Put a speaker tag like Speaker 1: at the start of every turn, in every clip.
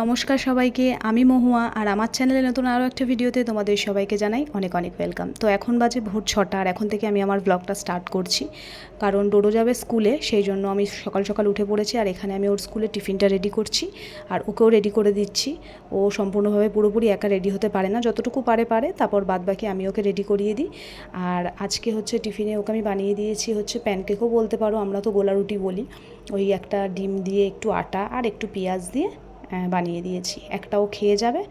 Speaker 1: নমস্কার সবাইকে, আমি মহুয়া আর আমার চ্যানেলে নতুন আরও একটা ভিডিওতে তোমাদের সবাইকে জানাই অনেক অনেক ওয়েলকাম তো এখন বাজে ভোর ছটা আর এখন থেকে আমি আমার ব্লগটা স্টার্ট করছি। কারণ ডোডো যাবে স্কুলে সেই জন্য আমি সকাল সকাল উঠে পড়েছি আর এখানে আমি ওর স্কুলে টিফিনটা রেডি করছি আর ওকেও রেডি করে দিচ্ছি। ও সম্পূর্ণভাবে পুরোপুরি একা রেডি হতে পারে না, যতটুকু পারে পারে, তারপর বাদ বাকি আমি ওকে রেডি করিয়ে দিই। আর আজকে হচ্ছে টিফিনে ওকে আমি বানিয়ে দিয়েছি হচ্ছে প্যানকেকও বলতে পারো, আমরা তো গোলা রুটি বলি। ওই একটা ডিম দিয়ে একটু আটা আর একটু পেঁয়াজ দিয়ে বানিয়ে দিয়েছি। একটা ও খেয়ে যাবে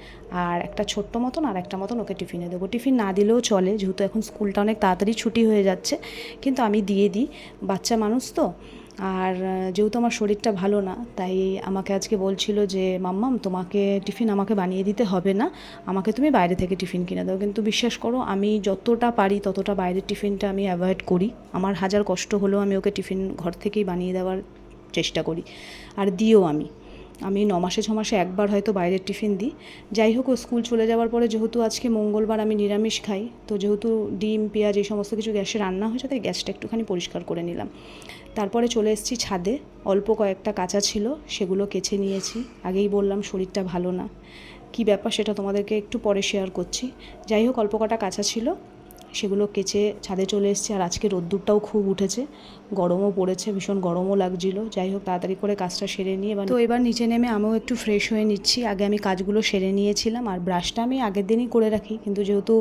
Speaker 1: আর একটা ছোট্ট মতন আর একটা মতন ওকে টিফিনে দেবো। টিফিন না দিলেও চলে, যেহেতু এখন স্কুলটা অনেক তাড়াতাড়ি ছুটি হয়ে যাচ্ছে, কিন্তু আমি দিয়ে দিই। বাচ্চা মানুষ তো, আর যেহেতু আমার শরীরটা ভালো না, তাই আমাকে আজকে বলছিল যে, মাম্মাম, তোমাকে টিফিন আমাকে বানিয়ে দিতে হবে না, আমাকে তুমি বাইরে থেকে টিফিন কিনে দাও। কিন্তু বিশ্বাস করো, আমি যতটা পারি ততটা বাইরের টিফিনটা আমি অ্যাভয়েড করি। আমার হাজার কষ্ট হলেও আমি ওকে টিফিন ঘর থেকেই বানিয়ে দেওয়ার চেষ্টা করি। আর দিও আমি। আমি ন মাসে, ছ মাসে একবার হয়তো বাইরের টিফিন দিই। যাই হোক, ও স্কুল চলে যাওয়ার পরে যেহেতু আজকে মঙ্গলবার আমি নিরামিষ খাই, তো যেহেতু ডিম, পেঁয়াজ এই সমস্ত কিছু গ্যাসে রান্না হয়েছে, তাই গ্যাসটা একটুখানি পরিষ্কার করে নিলাম। তারপরে চলে এসেছি ছাদে। অল্প কয়েকটা কাঁচা ছিল, সেগুলো কেচে নিয়েছি। আগেই বললাম শরীরটা ভালো না। কি ব্যাপার সেটা তোমাদেরকে একটু পরে শেয়ার করছি। যাই হোক, অল্প কটা কাঁচা ছিল। সেগুলো কেচে ছাদে চলে এসেছে আর আজকে রোদ্দুরটাও খুব উঠেছে। গরমও পড়েছে, ভীষণ গরমও লাগছিল। যাই হোক, তাড়াতাড়ি করে কাজটা সেরে নিয়ে এবার। তো এবার নিচে নেমে আমিও একটু ফ্রেশ হয়ে নিচ্ছি। আগে আমি কাজগুলো সেরে নিয়েছিলাম আর ব্রাশটা আমি আগের দিনই করে রাখি, কিন্তু যেহেতু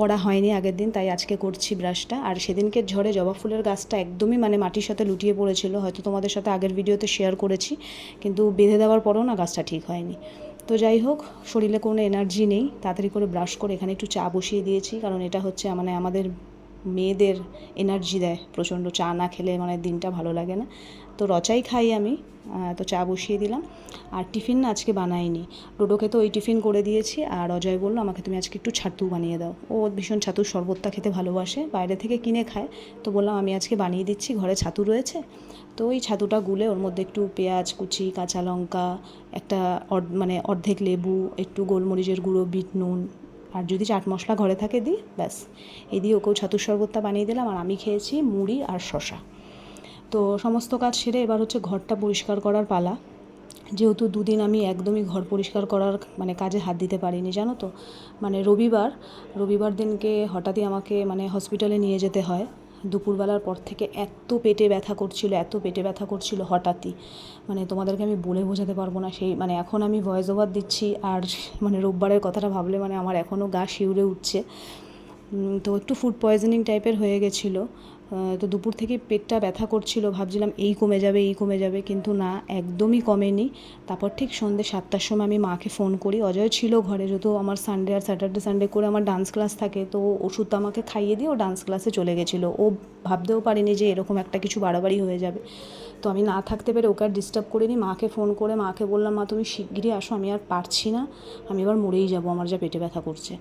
Speaker 1: করা হয়নি আগের দিন, তাই আজকে করছি ব্রাশটা আর সেদিনকে ঝড়ে জবা ফুলের গাছটা একদমই মানে মাটির সাথে লুটিয়ে পড়েছিল, হয়তো তোমাদের সাথে আগের ভিডিওতে শেয়ার করেছি, কিন্তু বেঁধে দেওয়ার পরেও না গাছটা ঠিক হয়নি। তো যাই হোক, শরীরে কোনো এনার্জি নেই। তাড়াতাড়ি করে ব্রাশ করে এখানে একটু চা বসিয়ে দিয়েছি, কারণ এটা হচ্ছে মানে আমাদের মেয়েদের এনার্জি দেয়। প্রচণ্ড চা না খেলে মানে দিনটা ভালো লাগে না। তো রচাই খাই আমি তো চা বসিয়ে দিলাম। আর টিফিন না আজকে বানাইনি। ডোডোকে তো ওই টিফিন করে দিয়েছি আর অজয় বলল, আমাকে তুমি আজকে একটু ছাতু বানিয়ে দাও। ও ভীষণ ছাতুর শরবতটা খেতে ভালোবাসে, বাইরে থেকে কিনে খায়। তো বললাম, আমি আজকে বানিয়ে দিচ্ছি, ঘরে ছাতু রয়েছে। তো ওই ছাতুটা গুলে ওর মধ্যে একটু পেঁয়াজ, কুচি, কাঁচা লঙ্কা, একটা মানে অর্ধেক লেবু, একটু গোলমরিচের গুঁড়ো, বিট নুন, আর যদি চাট মশলা ঘরে থাকে দিই, ব্যাস। এই দিয়ে ওকেও ছাতুর শরবতটা বানিয়ে দিলাম। আর আমি খেয়েছি মুড়ি আর শশা তো সমস্ত কাজ সেরে এবার হচ্ছে ঘরটা পরিষ্কার করার পালা। যেহেতু দুদিন আমি একদমই ঘর পরিষ্কার করার মানে কাজে হাত দিতে পারিনি, জানো তো? মানে রবিবার রবিবার দিনকে হঠাৎই আমাকে মানে হসপিটালে নিয়ে যেতে হয়। দুপুরবেলার পর থেকে এত পেটে ব্যথা করছিল, এত পেটে ব্যথা করছিল হঠাৎই। মানে তোমাদেরকে আমি বলে বোঝাতে পারব না, সেই মানে এখন আমি ভয়েস ওভার দিচ্ছি আর মানে রোববারের কথাটা ভাবলে মানে আমার এখনও গা শিউরে উঠছে। তো একটু ফুড পয়জনিং টাইপের হয়ে গেছিল। তো দুপুর থেকে পেটটা ব্যথা করছিল, ভাবছিলাম এই কমে যাবে, এই কমে যাবে, কিন্তু না, একদমই কমেনি। তারপর ঠিক সন্ধ্যে সাতটার সময় আমি মাকে ফোন করি। অজয় ছিল ঘরে, যেহেতু আমার সানডে আর স্যাটারডে সানডে করে আমার ডান্স ক্লাস থাকে, তো ওষুধটা আমাকে খাইয়ে দিয়ে ও ডান্স ক্লাসে চলে গেছিল। ও ভাবতেও পারিনি যে এরকম একটা কিছু বাড়াবাড়ি হয়ে যাবে। তো আমি না থাকতে পেরে ওকে আর ডিস্টার্ব করিনি। মাকে ফোন করে মাকে বললাম, মা, তুমি শিগগিরই আসো, আমি আর পারছি না। আমি এবার মরেই যাব, আমার যা পেটে ব্যথা করছে।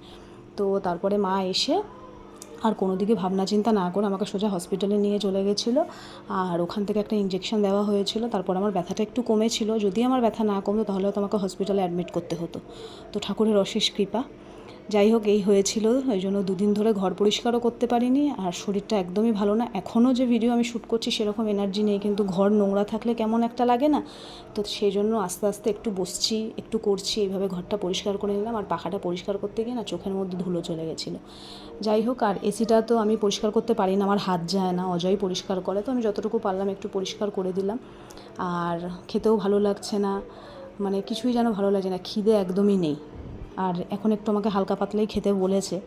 Speaker 1: তো তারপরে মা এসে আর কোনো দিকে ভাবনা চিন্তা না করে আমাকে সোজা হসপিটালে নিয়ে চলে গেছিল। আর ওখান থেকে একটা ইঞ্জেকশন দেওয়া হয়েছিল। তারপর আমার ব্যথাটা একটু কমেছিল। যদি আমার ব্যথা না কমতো তাহলে তো আমাকে হসপিটালে অ্যাডমিট করতে হতো। তো ঠাকুরের অশেষ কৃপা। যাই হোক, এই হয়েছিল। ওই জন্য দুদিন ধরে ঘর পরিষ্কারও করতে পারিনি আর শরীরটা একদমই ভালো না। এখনও যে ভিডিও আমি শ্যুট করছি সেরকম এনার্জি নেই, কিন্তু ঘর নোংরা থাকলে কেমন একটা লাগে না? তো সেই জন্য আস্তে আস্তে একটু বসছি, একটু করছি, এইভাবে ঘরটা পরিষ্কার করে নিলাম। আর পাখাটা পরিষ্কার করতে গিয়ে না চোখের মধ্যে ধুলো চলে গেছিল। যাই হোক, আর এসিটা তো আমি পরিষ্কার করতে পারি না, আমার হাত যায় না, অজয় পরিষ্কার করে। তো আমি যতটুকু পারলাম একটু পরিষ্কার করে দিলাম। আর খেতেও ভালো লাগছে না মানে কিছুই যেন ভালো লাগছে না, খিদে একদমই নেই। আর এখন একটু আমাকে হালকা পাতলাই খেতে বলেছে।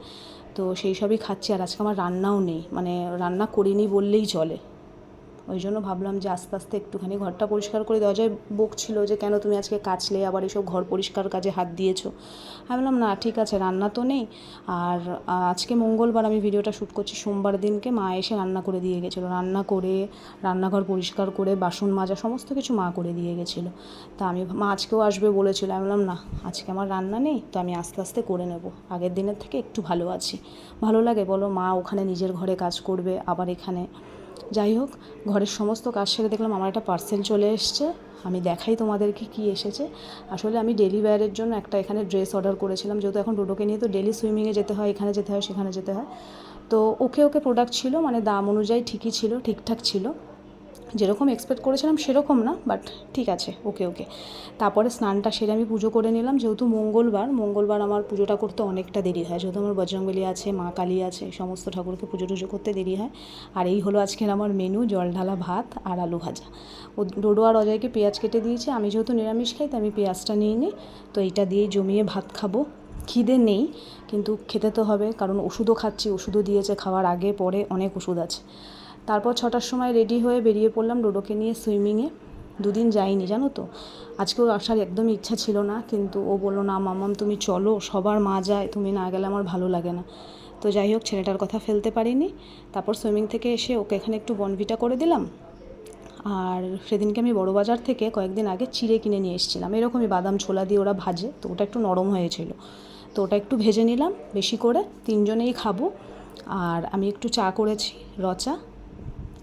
Speaker 1: তো সেই সবই খাচ্ছি আর আজকে আমার রান্নাও নেই। মানে রান্না করিনি বললেই চলে। ওই জন্য ভাবলাম যে আস্তে আস্তে একটুখানি ঘরটা পরিষ্কার করে দেওয়া যায়। বকছিল যে, কেন তুমি আজকে কাচলে আবার এসব ঘর পরিষ্কার কাজে হাত দিয়েছ? আমি বললাম, না, ঠিক আছে, রান্না তো নেই। আর আজকে মঙ্গলবার আমি ভিডিওটা শ্যুট করছি, সোমবার দিনকে মা এসে রান্না করে দিয়ে গেছিল। রান্না করে, রান্নাঘর পরিষ্কার করে, বাসন মাজা, সমস্ত কিছু মা করে দিয়ে গেছিল। তা আমি, মা আজকেও আসবে বলেছিল। আমি বললাম, না, আজকে আমার রান্না নেই, তো আমি আস্তে আস্তে করে নেব। আগের দিনের থেকে একটু ভালো আছি। ভালো লাগে, বলো, মা ওখানে নিজের ঘরে কাজ করবে, আবার এখানে যাই হোক, ঘরের সমস্ত কাজ সেরে দেখলাম আমার একটা পার্সেল চলে এসছে। আমি দেখাই তোমাদেরকে কি এসেছে। আসলে আমি ডেলি ওয়্যারের জন্য একটা এখানে ড্রেস অর্ডার করেছিলাম, যেহেতু এখন ডোডোকে নিয়ে তো ডেলি সুইমিংয়ে যেতে হয়, এখানে যেতে হয়, সেখানে যেতে হয়। তো ওকে ওকে প্রোডাক্ট ছিল মানে দাম অনুযায়ী ঠিকই ছিল, ঠিকঠাক ছিল। যেরকম এক্সপেক্ট করেছিলাম সেরকম না বাট ঠিক আছে ওকে ওকে তারপরে স্নানটা সেরে আমি পুজো করে নিলাম। যেহেতু মঙ্গলবার মঙ্গলবার আমার পুজোটা করতে অনেকটা দেরি হয়। যেহেতু আমার বজরংবলী আছে, মা কালী আছে সমস্ত ঠাকুরকে পুজো টুজো করতে দেরি হয়। আর এই হলো আজকের আমার মেনু জল ঢালা ভাত আর আলু ভাজা। ও ডোডো আর অজয়কে পেঁয়াজ কেটে দিয়েছে। আমি যেহেতু নিরামিষ খাই, তাই আমি পেঁয়াজটা নিয়ে নিই। তো এইটা দিয়ে জমিয়ে ভাত খাব। খিদে নেই, কিন্তু খেতে তো হবে, কারণ ওষুধও খাচ্ছি। ওষুধও দিয়েছে, খাওয়ার আগে, পরে অনেক ওষুধ আছে। তারপর ছটার সময় রেডি হয়ে বেরিয়ে পড়লাম ডোডোকে নিয়ে সুইমিংয়ে দুদিন যাইনি, জানো তো? আজকে আজকেও আসার একদমই ইচ্ছা ছিল না, কিন্তু ও বলল, না, মামাম, তুমি চলো, সবার মা যায়, তুমি না গেলে আমার ভালো লাগে না। তো যাই হোক, ছেলেটার কথা ফেলতে পারিনি। তারপর সুইমিং থেকে এসে ওকে এখানে একটু বনভিটা করে দিলাম। আর সেদিনকে আমি বড় বাজার থেকে কয়েকদিন আগে চিড়ে কিনে নিয়ে এসেছিলাম। এরকমই বাদাম ছোলা দিয়ে ওরা ভাজে, তো ওটা একটু নরম হয়েছিল। তো ওটা একটু ভেজে নিলাম, বেশি করে, তিনজনেই খাব। আর আমি একটু চা করেছি, রচা।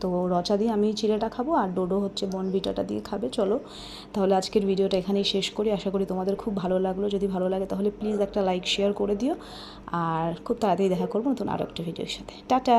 Speaker 1: তো রচা দিয়ে আমি চিড়েটা খাব আর ডোডো হচ্ছে বনবিটাটা দিয়ে খাবে, চলো। তাহলে আজকের ভিডিওটা এখানেই শেষ করি। আশা করি তোমাদের খুব ভালো লাগল। যদি ভালো লাগে তাহলে প্লিজ একটা লাইক, শেয়ার করে দিও। আর খুব তাড়াতাড়ি দেখা করব নতুন আরও একটা ভিডিওর সাথে। টাটা!